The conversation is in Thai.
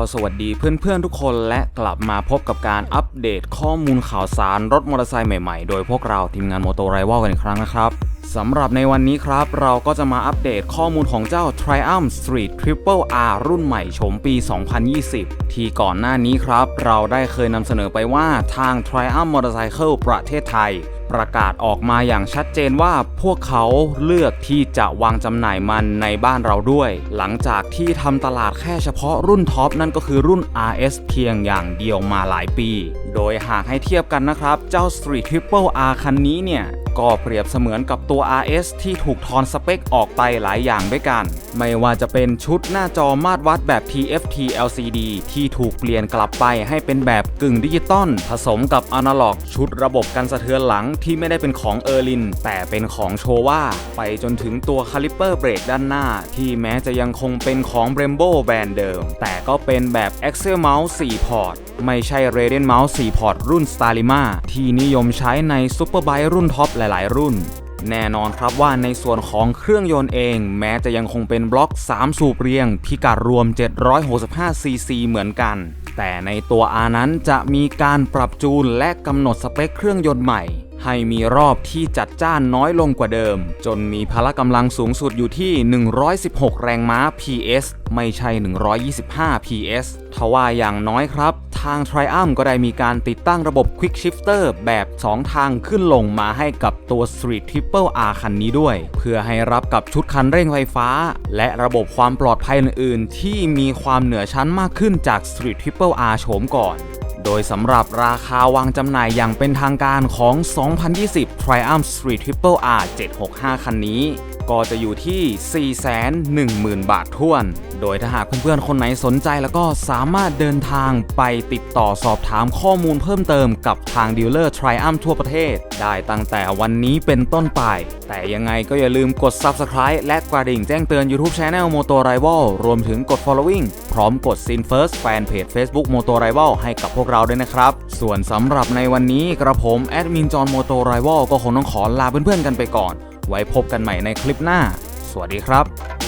็สวัสดีเพื่อนๆทุกคนและกลับมาพบกับการอัปเดตข้อมูลข่าวสารรถมอเตอร์ไซค์ใหม่ๆ โดยพวกเราทีมงานโมโตไรวอลกันอีกครั้งนะครับ สำหรับในวันนี้ครับ เราก็จะมาอัปเดตข้อมูลของเจ้า Triumph Street Triple R รุ่นใหม่โฉมปี 2020 ที่ก่อนหน้านี้ครับ เราได้เคยนำเสนอไปว่าทาง Triumph Motorcycle ประเทศไทย ประกาศออกมาอย่างชัดเจนว่าพวกเขาเลือกที่จะวางจำหน่ายมันในบ้านเราด้วย หลังจากที่ทำตลาดแค่เฉพาะรุ่นท็อปนั่นก็คือรุ่น RS เพียงอย่างเดียวมาหลายปีโดยหากให้เทียบกันนะครับ เจ้า Street Triple R คันนี้เนี่ย ก็เปรียบเสมือนกับตัว RS ที่ถูกทอนสเปคออกไปหลายอย่างด้วยกัน ไม่ว่าจะเป็นชุดหน้าจอมาตรวัดแบบ TFT LCD ที่ถูกเปลี่ยนกลับไปให้เป็นแบบกึ่งดิจิตอลผสมกับอนาล็อก ชุดระบบกันสะเทือนหลังที่ไม่ได้เป็นของเออร์ลิน แต่เป็นของโชว่าไปจนถึงตัวคาลิปเปอร์เบรกด้านหน้า ที่แม้จะยังคงเป็นของ Brembo แบรนด์เดิม แต่ก็เป็นแบบ Excel Mouse 4 พอร์ตไม่ใช่ Radeon Mouse 4 พอร์ตรุ่น Starlima ที่นิยมใช้ในซูเปอร์ไบค์รุ่นท็อปหลาย ๆ รุ่น แน่นอนครับว่าในส่วนของเครื่องยนต์เอง แม้จะยังคงเป็นบล็อก 3 สูบเรียง พิกัดรวม 765 ซีซีเหมือนกัน แต่ในตัวอานั้นจะมีการปรับจูนและกำหนดสเปคเครื่องยนต์ใหม่ ให้มีรอบที่จัดจ้านน้อยลงกว่าเดิม จนมีพละกำลังสูงสุดอยู่ที่ 116 แรงม้า PS ไม่ใช่ 125 PS ทว่าอย่างน้อยครับ ทาง Triumph ก็ได้มีการติดตั้งระบบ Quick Shifter แบบ 2 ทางขึ้นลงมาให้กับตัว Street Triple R คันนี้ด้วย เพื่อให้รับกับชุดคันเร่งไฟฟ้า และระบบความปลอดภัยอื่นๆ ที่มีความเหนือชั้นมากขึ้นจาก Street Triple R โฉมก่อน โดยสำหรับราคาวางจำหน่ายอย่างเป็นทางการของ 2020 Triumph Street Triple R 765 คันนี้ ก็จะอยู่ที่ 410,000 บาททวน โดยถ้าหากเพื่อนๆ คนไหนสนใจแล้วก็สามารถเดินทางไปติดต่อสอบถามข้อมูลเพิ่มเติมกับทางดีลเลอร์ Triumph ทั่วประเทศ ได้ตั้งแต่วันนี้เป็นต้นไป แต่ยังไงก็อย่าลืมกด Subscribe และกระดิ่งแจ้งเตือน YouTube Channel Moto Rival รวมถึงกด Following พร้อมกด Sin First Fan Page Facebook Moto Rival ให้กับพวกเราด้วยนะครับ ส่วนสำหรับในวันนี้กระผม แอดมินจอห์นโมโตไรวลก็คงต้องขอลาเพื่อนๆกันไปก่อน ไว้พบกันใหม่ในคลิปหน้า สวัสดีครับ